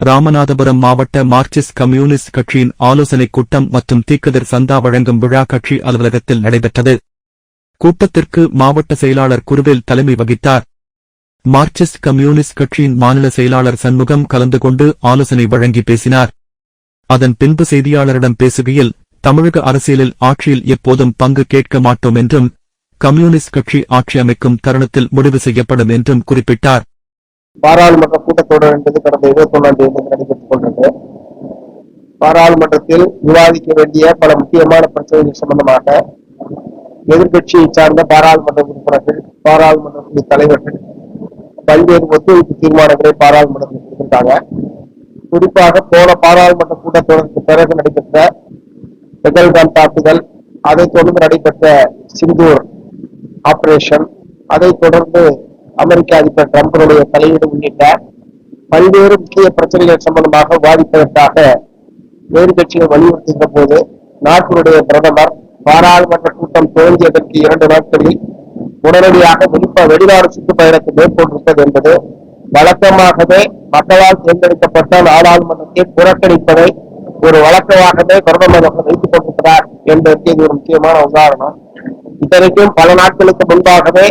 ராமநாதபுரம் மாவட்ட Marxist communist கட்சியின் ஆலோசனைக் கூட்டம் மற்றும் தீக்கதிர் சந்தா வழங்கும் விழா கட்சி அலுவலகத்தில் நடைபெற்றது. கூட்டத்திற்கு மாவட்ட செயலாளர் குருவேல் தலைமை வகித்தார். மார்க்சிஸ்ட் கம்யூனிஸ்ட் கட்சியின் மாநில செயலாளர் சண்முகம் கலந்து கொண்டு ஆலோசனை வழங்கி பேசினார். அதன் பின்பு செய்தியாளரிடம் பேசுகையில் தமிழக அரசியலில் ஆட்சியில் எப்போதும் பங்கு கேட்க மாட்டோம் என்றும் கம்யூனிஸ்ட் கட்சி ஆட்சி அமைக்கும் தருணத்தில் முடிவு செய்யப்படும் என்றும் குறிப்பிட்டார். பாராளுமன்ற கூட்டத்தொடர் என்பது கடந்த இருபத்தி ஒன்றாம் தேதி நடைபெற்றுக் கொண்டது பாராளுமன்றத்தில் விவாதிக்க வேண்டிய பல முக்கியமான பிரச்சனைகள் சம்பந்தமாக எதிர்க்கட்சியை சார்ந்த பாராளுமன்ற உறுப்பினர்கள் பாராளுமன்ற குழு தலைவர்கள் பல்வேறு ஒத்துழைப்பு தீர்மானங்களை பாராளுமன்றத்தில் கொடுத்திருக்காங்க. குறிப்பாக போன பாராளுமன்ற கூட்டத்தொடருக்கு பிறகு நடைபெற்ற பெகல்கான் தாக்குதல் அதைத் தொடர்ந்து நடைபெற்ற சிந்தூர் ஆபரேஷன் அதைத் தொடர்ந்து அமெரிக்க அதிபர் டிரம்பினுடைய தலையீடு உள்ளிட்ட பல்வேறு முக்கிய பிரச்சனைகள் சம்பந்தமாக விவாதிப்பதற்காக எதிர்கட்சிகள் வலியுறுத்துகிற போது நாட்டினுடைய பிரதமர் பாராளுமன்ற கூட்டம் துவங்கியதற்கு இரண்டு நாட்களில் உடனடியாக வெளிப்ப வெளிநாடு சுற்றுப்பயணத்தை மேற்கொண்டிருப்பது என்பது வழக்கமாகவே மக்களால் தேர்ந்தெடுக்கப்பட்ட நாடாளுமன்றத்தை புறக்கணிப்பதை ஒரு வழக்கமாகவே பிரதமர் அவர்கள் வைத்துக் கொண்டிருக்கிறார் என்பதற்கு இது ஒரு முக்கியமான உதாரணம். இத்தனைக்கும் பல நாட்களுக்கு முன்பாகவே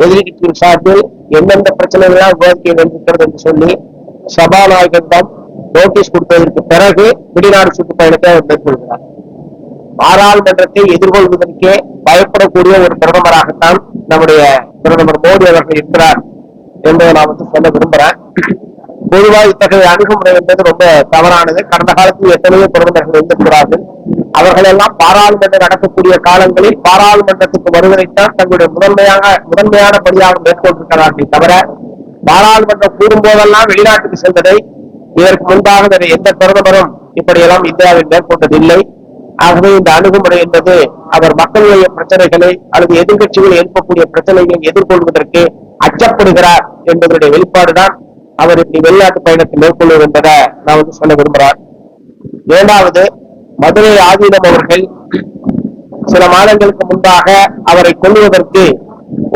எதிர்கட்சியின் சார்பில் எந்தெந்த பிரச்சனைகளால் விவாதிக்க வேண்டியிருக்கிறது என்று சொல்லி சபாநாயகரிடம் நோட்டீஸ் கொடுத்ததற்கு பிறகு வெளிநாடு சுற்றுப்பயணத்தை அவர் மேற்கொள்கிறார். பாராளுமன்றத்தை எதிர்கொள்வதற்கே பயப்படக்கூடிய ஒரு பிரதமராகத்தான் நம்முடைய பிரதமர் மோடி அவர்கள் இருக்கிறார் என்பதை நான் வந்து சொல்ல விரும்புறேன். பொதுவா இத்தகைய அணுகுமுறை என்பது ரொம்ப தவறானது. கடந்த காலத்தில் எத்தனையோ பிரதமர்கள் இருந்திருக்கிறார்கள். அவர்களெல்லாம் பாராளுமன்றம் நடக்கக்கூடிய காலங்களில் பாராளுமன்றத்துக்கு வருவதைத்தான் தங்களுடைய முதன்மையாக முதன்மையான பணியாக மேற்கொண்டிருக்கிறார்கள் தவிர பாராளுமன்றம் கூடும் போதெல்லாம் வெளிநாட்டுக்கு சென்றதை இதற்கு முன்பாக எந்த பிரதமரும் இப்படியெல்லாம் இந்தியாவில் மேற்கொண்டதில்லை. ஆகவே இந்த அணுகுமுறை என்பது அவர் மக்களுடைய பிரச்சனைகளை அல்லது எதிர்கட்சிகள் எழுப்பக்கூடிய பிரச்சனைகளை எதிர்கொள்வதற்கு அச்சப்படுகிறார் என்பதனுடைய வெளிப்பாடுதான் அவர் இப்படி வெளிநாட்டு பயணத்தை மேற்கொள்வது என்பதை நான் வந்து சொல்ல விரும்புகிறார் இரண்டாவது மதுரை ஆதீனம் அவர்கள் சில மாதங்களுக்கு முன்பாக அவரை கொல்லுவதற்கு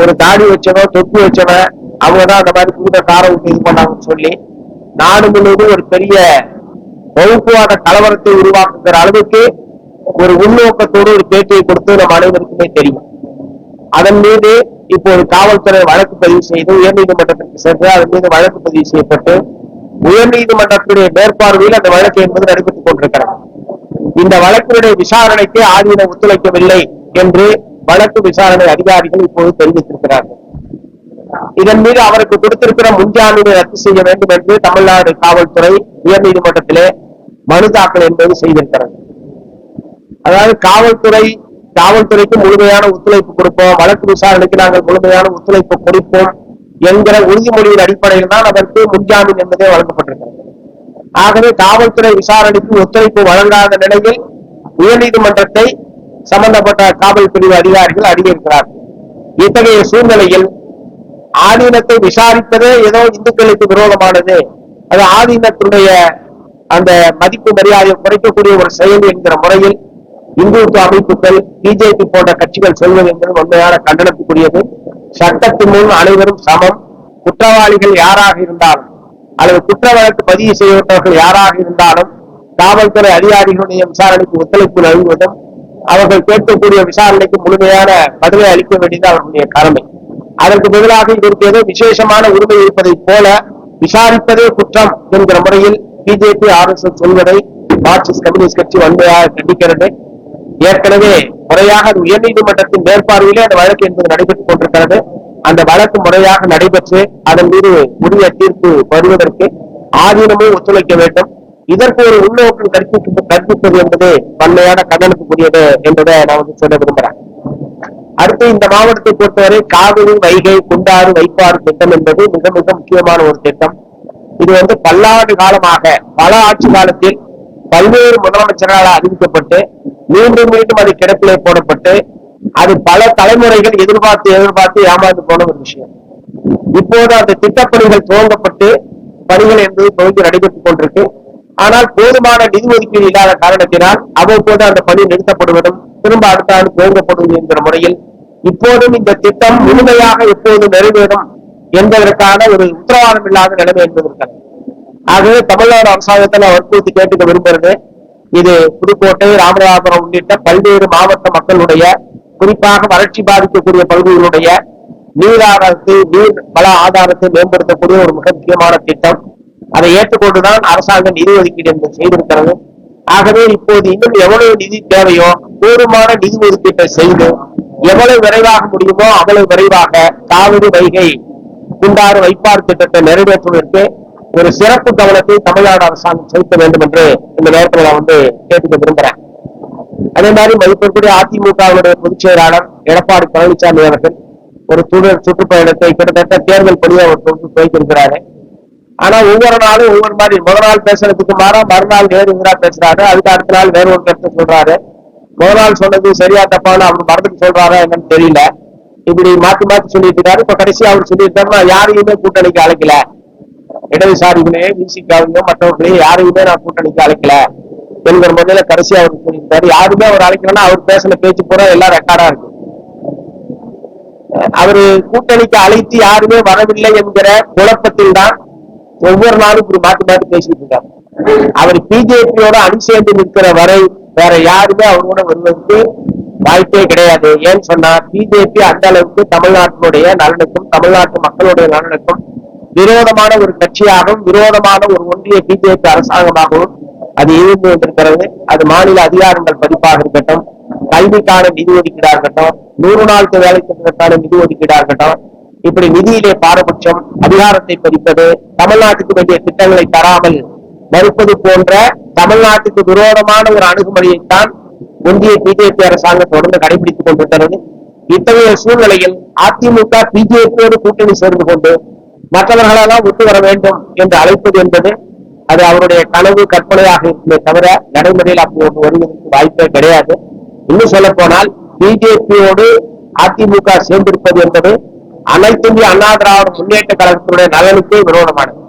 ஒரு தாடி வச்சவன் தொப்பி வச்சவன் அவங்கதான் அந்த மாதிரி கூட காரை விட்டு இது பண்ணாங்கன்னு சொல்லி நாடு முழுவதும் ஒரு பெரிய வகுப்புவாத கலவரத்தை உருவாக்குகிற அளவுக்கு ஒரு உள்நோக்கத்தோடு ஒரு பேட்டியை கொடுத்து நம்ம அனைவருக்குமே தெரியும். அதன் மீது இப்போது காவல்துறை வழக்கு பதிவு செய்து உயர்நீதிமன்றத்திற்கு சென்று அதன் மீது வழக்கு பதிவு செய்யப்பட்டு உயர்நீதிமன்றத்துடைய மேற்பார்வையில் அந்த வழக்கு என்பது நடைபெற்றுக் கொண்டிருக்கிறது. இந்த வழக்கினுடைய விசாரணைக்கு ஆதீனம் ஒத்துழைக்கவில்லை என்று வழக்கு விசாரணை அதிகாரிகள் இப்போது தெரிவித்திருக்கிறார்கள். இதன் மீது அவருக்கு கொடுத்திருக்கிற முன்ஜாமீனை ரத்து செய்ய வேண்டும் என்று தமிழ்நாடு காவல்துறை உயர்நீதிமன்றத்திலே மனு தாக்கல் என்பது செய்திருக்கிறது. அதாவது காவல்துறை காவல்துறைக்கு முழுமையான ஒத்துழைப்பு கொடுப்போம் வழக்கு விசாரணைக்கு நாங்கள் முழுமையான ஒத்துழைப்பு கொடுப்போம் என்கிற உறுதிமொழியின் அடிப்படையில் தான் அதற்கு முன்ஜாமீன் என்பதே வழங்கப்பட்டிருக்கிறது. ஆகவே காவல்துறை விசாரணைக்கு ஒத்துழைப்பு வழங்காத நிலையில் உயர்நீதிமன்றத்தை சம்பந்தப்பட்ட காவல் பிரிவு அதிகாரிகள் அணுகியிருக்கிறார்கள் இத்தகைய சூழ்நிலையில் ஆதீனத்தை விசாரிப்பதே ஏதோ இந்துக்களுக்கு விரோதமானது. அது ஆதீனத்தினுடைய அந்த மதிப்பு மரியாதையை குறைக்கக்கூடிய ஒரு செயல் என்கிற முறையில் இந்துத்துவ அமைப்புகள் பிஜேபி போன்ற கட்சிகள் சொல்வது என்பது உண்மையான கண்டனத்துக்குரியது. சட்டத்தின் முன் அனைவரும் சமம். குற்றவாளிகள் யாராக இருந்தாலும் அல்லது குற்ற வழக்கு பதிவு செய்யப்பட்டவர்கள் யாராக இருந்தாலும் காவல்துறை அதிகாரிகளுடைய விசாரணைக்கு ஒத்துழைப்பு நல்குவதும் அவர்கள் கேட்கக்கூடிய விசாரணைக்கு முழுமையான பதிலை அளிக்க வேண்டியது அவர்களுடைய கடமை. அதற்கு பதிலாக இதற்கு ஏதோ விசேஷமான உரிமை இருப்பதைப் போல விசாரிப்பதே குற்றம் என்கிற முறையில் பிஜேபி ஆர் எஸ் எஸ் சொல்வதை மார்க்சிஸ்ட் கம்யூனிஸ்ட் கட்சி வன்மையாக கண்டிக்கிறது. ஏற்கனவே முறையாக அது உயர்நீதிமன்றத்தின் மேற்பார்வையிலே அந்த வழக்கு என்பது நடைபெற்றுக் கொண்டிருக்கிறது. அந்த வழக்கு முறையாக நடைபெற்று அதன் மீது உரிய தீர்ப்பு வருவதற்கு ஆதீனமும் ஒத்துழைக்க வேண்டும். இதற்கு ஒரு உள்நோக்கம் கற்பிக்க கற்பிப்பது என்பது வன்மையான கண்டனத்துக்குரியது என்பதை நான் வந்து சொல்ல விரும்புறேன். அடுத்து இந்த மாவட்டத்தை பொறுத்தவரை காவிரி வைகை குண்டாறு வைப்பாறு திட்டம் என்பது மிக மிக முக்கியமான ஒரு திட்டம். இது வந்து பல்லாண்டு காலமாக பல ஆட்சி காலத்தில் பல்வேறு முதலமைச்சர்களால் அறிவிக்கப்பட்டு மீண்டும் மீண்டும் அது கிடப்பிலே போடப்பட்டு அது பல தலைமுறைகள் எதிர்பார்த்து எதிர்பார்த்து ஏமாந்து போன ஒரு விஷயம். இப்போது அந்த திட்டப்பணிகள் துவங்கப்பட்டு பணிகள் என்பது தொகுதி நடைபெற்றுக் கொண்டிருக்கு. ஆனால் போதுமான நிதி ஒதுக்கீடு இல்லாத காரணத்தினால் அவ்வப்போது அந்த பணி நிறுத்தப்படுவதும் திரும்ப அடுத்த ஆண்டு துவங்கப்படுவது என்கிற முறையில் இப்போதும் இந்த திட்டம் முழுமையாக எப்போது நிறைவேறும் என்பதற்கான ஒரு உத்தரவாதம் இல்லாத நிலைமை என்பதற்கு ஆகவே தமிழ்நாடு அரசாங்கத்தை நான் வற்புறுத்தி கேட்டுக்க விரும்புறது இது புதுக்கோட்டை ராமநாதபுரம் உள்ளிட்ட பல்வேறு மாவட்ட மக்களுடைய குறிப்பாக வறட்சி பாதிக்கக்கூடிய பகுதிகளுடைய நீராதாரத்தை நீர் வள ஆதாரத்தை மேம்படுத்தக்கூடிய ஒரு மிக முக்கியமான திட்டம். அதை ஏற்றுக்கொண்டுதான் அரசாங்கம் நிதி ஒதுக்கீடு என்பது செய்திருக்கிறது. ஆகவே இப்போது இன்னும் எவ்வளவு நிதி தேவையோ போதுமான நிதி ஒதுக்கீட்டை செய்து எவ்வளவு விரைவாக முடியுமோ அவ்வளவு விரைவாக காவிரி வைகை குண்டாறு வைப்பார் திட்டத்தை நிறைவேற்றுவதற்கு ஒரு சிறப்பு கவனத்தை தமிழ்நாடு அரசாங்கம் செலுத்த வேண்டும் என்று இந்த நேரத்தில் நான் வந்து கேட்டுக்க விரும்புகிறேன் அதே மாதிரி மதிப்பிற்குரிய அதிமுகவுடைய பொதுச் செயலாளர் எடப்பாடி பழனிசாமி அவர்கள் ஒரு துணர் சுற்றுப்பயணத்தை கிட்டத்தட்ட தேர்தல் பணியை அவர் தொகுத்து போய்த்திருக்கிறாரு ஆனா ஒவ்வொரு நாளும் ஒவ்வொரு மாதிரி முதல் நாள் பேசுறதுக்கு மாறா மறுநாள் வேறு எதிரா பேசுறாரு. அதுக்கு அடுத்த நாள் வேற ஒரு கருத்து சொல்றாரு. முதல் நாள் சொன்னது சரியா தப்பான்னு அவர் மறந்துட்டு சொல்றாரா என்னன்னு தெரியல. இப்படி மாத்தி மாத்தி சொல்லிட்டு இருக்காரு. இப்ப கடைசி அவர் சொல்லியிருக்காருன்னா யாரையுமே கூட்டணிக்கு அழைக்கல. இடதுசாரிகளையே விசிகாவையோ மற்றவர்களையும் யாரையுமே நான் கூட்டணிக்கு அழைக்கல. என்கிற முறையில கடைசியா அவர் சொல்லியிருக்காரு யாருமே அவர் அழைக்கணும்னா அவர் பேசின பேச்சு பூரா எல்லாம் ரெக்கார்டா இருக்கு அவரு கூட்டணிக்கு அழைத்து யாருமே வரவில்லை என்கிற குழப்பத்தில் தான் ஒவ்வொரு நாளும் இப்படி மாத்தி மாத்தி பேசிட்டு இருக்காரு அவர் பிஜேபியோட அணி சேர்ந்து நிற்கிற வரை வேற யாருமே அவரோட வருவதற்கு வாய்ப்பே கிடையாது. ஏன்னு சொன்னா பிஜேபி அந்த அளவுக்கு தமிழ்நாட்டினுடைய நலனுக்கும் தமிழ்நாட்டு மக்களுடைய நலனுக்கும் விரோதமான ஒரு கட்சியாகவும் விரோதமான ஒரு ஒன்றிய பிஜேபி அரசாங்கமாகவும் அது இருந்து கொண்டிருக்கிறது அது மாநில அதிகாரங்கள் பதிப்பாக இருக்கட்டும் கல்விக்கான நிதி ஒதுக்கீடா இருக்கட்டும் நூறு நாளுக்கு வேலை திட்டத்திற்கான நிதி ஒதுக்கீடா இருக்கட்டும் இப்படி நிதியிலே பாரபட்சம் அதிகாரத்தை பறிப்பது தமிழ்நாட்டுக்கு வேண்டிய திட்டங்களை தராமல் மறுப்பது போன்ற தமிழ்நாட்டுக்கு விரோதமான ஒரு அணுகுமுறையைத்தான் முந்தைய பிஜேபி அரசாங்கம் தொடர்ந்து கடைபிடித்துக் கொண்டிருக்கிறது. இத்தகைய சூழ்நிலையில் அதிமுக பிஜேபியோடு கூட்டணி சேர்ந்து கொண்டு மற்றவர்களெல்லாம் ஒத்து வர வேண்டும் என்று அழைப்பது என்பது அது அவருடைய கனவு கற்பனையாக இருக்குமே தவிர நடைமுறையில் அப்படி ஒன்று வருவதற்கு வாய்ப்பே கிடையாது. இன்னும் சொல்ல போனால் பிஜேபியோடு அதிமுக சேர்ந்திருப்பது என்பது அனைத்து இந்திய அண்ணா திராவிட முன்னேற்ற கழகத்தினுடைய நலனுக்கு விரோதமானது.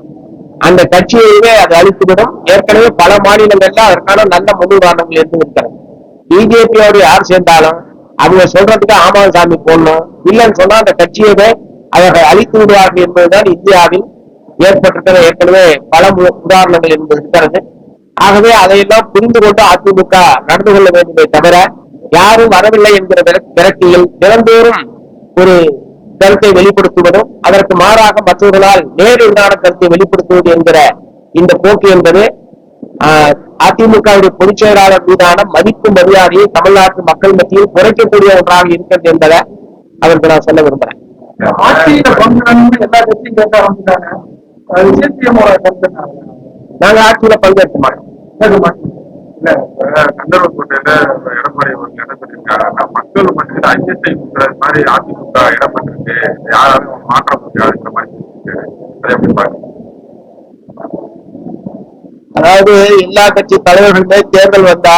அந்த கட்சியையே அது அழித்துவிடும். ஏற்கனவே பல மாநிலங்கள்ல அதற்கான நல்ல முன்னுதாரணங்கள் இருந்து இருக்கிறது. பிஜேபியோடு யார் சேர்ந்தாலும் அவங்க சொல்றதுக்கு ஆமாசாமி போடணும். இல்லைன்னு சொன்னா அந்த கட்சியவே அவர்கள் அழித்து விடுவார்கள் என்பதுதான் இந்தியாவில் ஏற்பட்டிருக்கிறது ஏற்கனவே பல உதாரணங்கள் என்பது இருக்கிறது. ஆகவே அதையெல்லாம் புரிந்து கொண்டு அதிமுக நடந்து கொள்ள வேண்டுமே தவிர யாரும் வரவில்லை என்கிற விர- விரக்தியில் தினந்தோறும் ஒரு கருத்தை வெளிப்படுத்துவதும் அதற்கு மாறாக மற்றவர்களால் நேர் கருத்தை வெளிப்படுத்துவது என்கிற இந்த போக்கு என்பது ஆஹ், அதிமுகவுடைய பொதுச் செயலாளர் மீதான மதிப்பு மரியாதையை தமிழ்நாட்டு மக்கள் மத்தியில் குறைக்கக்கூடிய ஒன்றாக இருக்கிறது என்பதை அவருக்கு நான் சொல்ல விரும்புறேன். நாங்க ஆட்சியில பங்கேற்க மாட்டோம். இல்ல கந்தர்வக்கோட்டையில எடப்பாடி அவர்கள் என்ன சொல்லியிருக்காரு நான் மக்கள் மத்தியில் ஐஎஸ்ஐ மாதிரி அதிமுக இடம்பெற்றிருக்கு யாராலும் மாற்ற முடியாதுன்ற மாதிரி சொல்லியிருக்காரு. அதை எப்படி பாருங்க அதாவது எல்லா கட்சி தலைவர்களுமே தேர்தல் வந்தா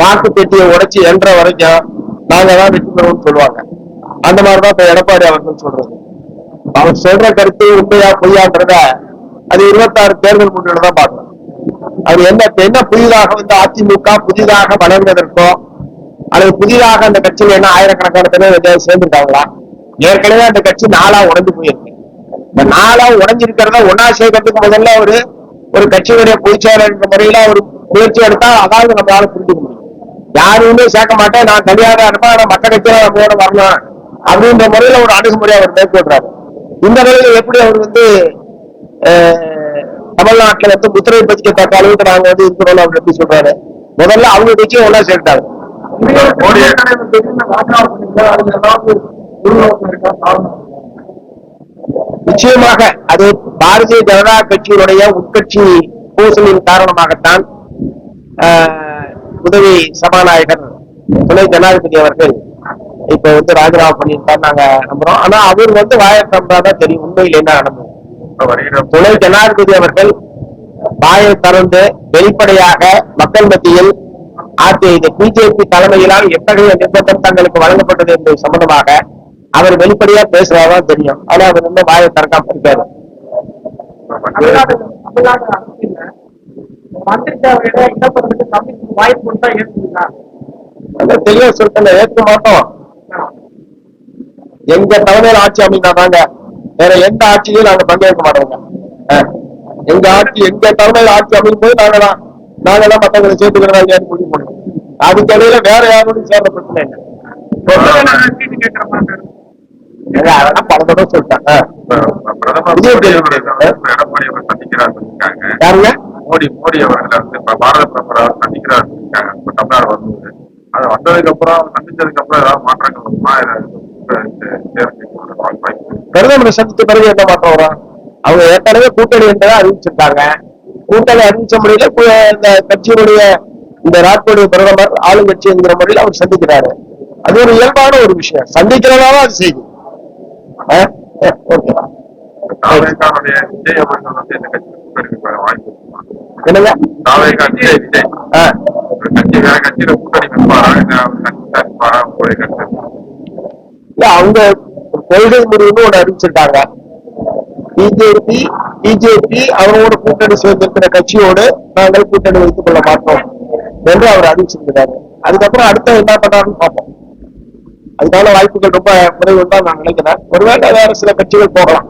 வாக்கு பெட்டியை உடைச்சு என்ற வரைக்கும் நாங்க தான் வெற்றி பெறுவோம்னு சொல்லுவாங்க. அந்த மாதிரிதான் இப்ப எடப்பாடி அவர்கள் சொல்றது. அவர் சொல்ற கருத்து உண்மையா பொய்யான்றத அது இருபத்தாறு தேர்தல் முன்னிலதான் தான் பார்க்கணும். அது என்ன என்ன புதிதாக வந்து அதிமுக புதிதாக வளர்ந்ததற்கோ அல்லது புதிதாக அந்த கட்சியில் என்ன ஆயிரக்கணக்கான பேர் எங்கேயாவது சேர்ந்துருக்காங்களா? ஏற்கனவே அந்த கட்சி நாளா உடஞ்சு போயிருக்கு. இந்த நாளா உடஞ்சிருக்கிறத ஒன்னா சேர்க்கறதுக்கு முதல்ல ஒரு ஒரு கட்சியுடைய பொதுச்செயலர் என்ற முறையில ஒரு முயற்சி எடுத்தா அதாவது நம்மளால புரிஞ்சுக்க முடியும். யாருமே சேர்க்க மாட்டேன் நான் தனியாக இருப்பேன் ஆனா மற்ற கட்சியில நம்மளோட வரணும் அப்படின்ற முறையில ஒரு அணுகுமுறையை அவர் மேற்கொள்றாரு. இந்த நிலையில எப்படி அவர் வந்து தமிழ்நாட்டுல வந்து முத்திரை பதிக்கத்தக்க அளவுக்கு நாங்க வந்து இருக்கிறோம் அவர் எப்படி சொல்றாரு? முதல்ல அவங்க கட்சியும் ஒன்னா சேர்த்தாங்க நிச்சயமாக அது பாரதிய ஜனதா கட்சியினுடைய உட்கட்சி பூசலின் காரணமாகத்தான் உதவி சபாநாயகர் துணை ஜனாதிபதி அவர்கள் இப்ப வந்து ராஜினாமா பண்ணியிருக்காரு நாங்க நம்புறோம். ஆனா அவர் வந்து வாயத்தம்தான் தெரியும். உண்மையில் என்ன நடந்தது? துணை ஜனாதிபதி அவர்கள் வாயை திறந்து வெளிப்படையாக மக்கள் மத்தியில் ஆற்றிய இந்த பிஜேபி தலைமையிலால் எத்தகைய நிர்பந்தம் தங்களுக்கு வழங்கப்பட்டது என்பது சம்பந்தமாக அவர் வெளிப்படையா பேசுறதான் தெரியும். ஆனா அவர் வந்து வாயை திறக்காம இருக்காரு. தமிழ்நாடு தமிழ்நாடு அரசியல்ல மந்திரி தேவையிட இடப்படுறதுக்கு கமிஷன் வாய்ப்பு கொடுத்தா ஏற்றுக்கீங்களா அதான் தெளிவா சொல்லிட்டு ஏற்க மாட்டோம் எங்க தலைமையில் ஆட்சி அமைந்தாதாங்க வேற எந்த ஆட்சியிலையும் நாங்க பங்கேற்க மாட்டோங்க. எங்க ஆட்சி எங்க தலைமையில் ஆட்சி அமையும் போது நாங்க தான் நாங்க தான் மத்தவங்களை சேர்த்துக்கிறதா இல்லையான்னு முடிவு பண்ணுவோம் அதுக்கு இடையில வேற யாரோடையும் சேர்ற பிரச்சனை இல்லை. அதெல்லாம் பல தடவை சொல்லிட்டாங்க எடப்பாடி அவர் சந்திக்கிறார் யாருங்க? மோடி மோடி அவர்களை வந்து பாரத பிரதமர் அவர் சந்திக்கிறார் தமிழ்நாடு வரும்போது அது வந்ததுக்கு அப்புறம் சந்திச்சதுக்கு அப்புறம் ஏதாவது மாற்றங்கள் வருமா வாய்ப்பு பிரதமரை சந்தித்த பிறகு என்ன மாற்றம் வரும்? அவங்க ஏற்கனவே கூட்டணி என்பதை அறிவிச்சிருக்காங்க. கூட்டணி அறிவிச்ச முறையில இந்த கட்சியினுடைய இந்த நாட்டுடைய பிரதமர் ஆளுங்கட்சி என்கிற முறையில் அவர் சந்திக்கிறாரு. அது ஒரு இயல்பான ஒரு விஷயம். சந்திக்கிறதால அது செய்தி? ஓகேவா என்னங்க? அவங்க கொள்கை முடிவுன்னு ஒண்ணு அறிவிச்சிருக்காங்க. பிஜேபி பிஜேபி அவரோட கூட்டணி சேர்ந்திருக்கிற கட்சியோடு நாங்கள் கூட்டணி வைத்துக் கொள்ள மாட்டோம் என்று அவர் அறிவிச்சிருக்கிறாரு. அதுக்கப்புறம் அடுத்த என்ன பண்றாருன்னு பார்ப்போம். அதுக்கான வாய்ப்புகள் ரொம்ப குறைவு தான் நான் நினைக்கிறேன். ஒருவேளை வேற சில கட்சிகள் போகலாம்.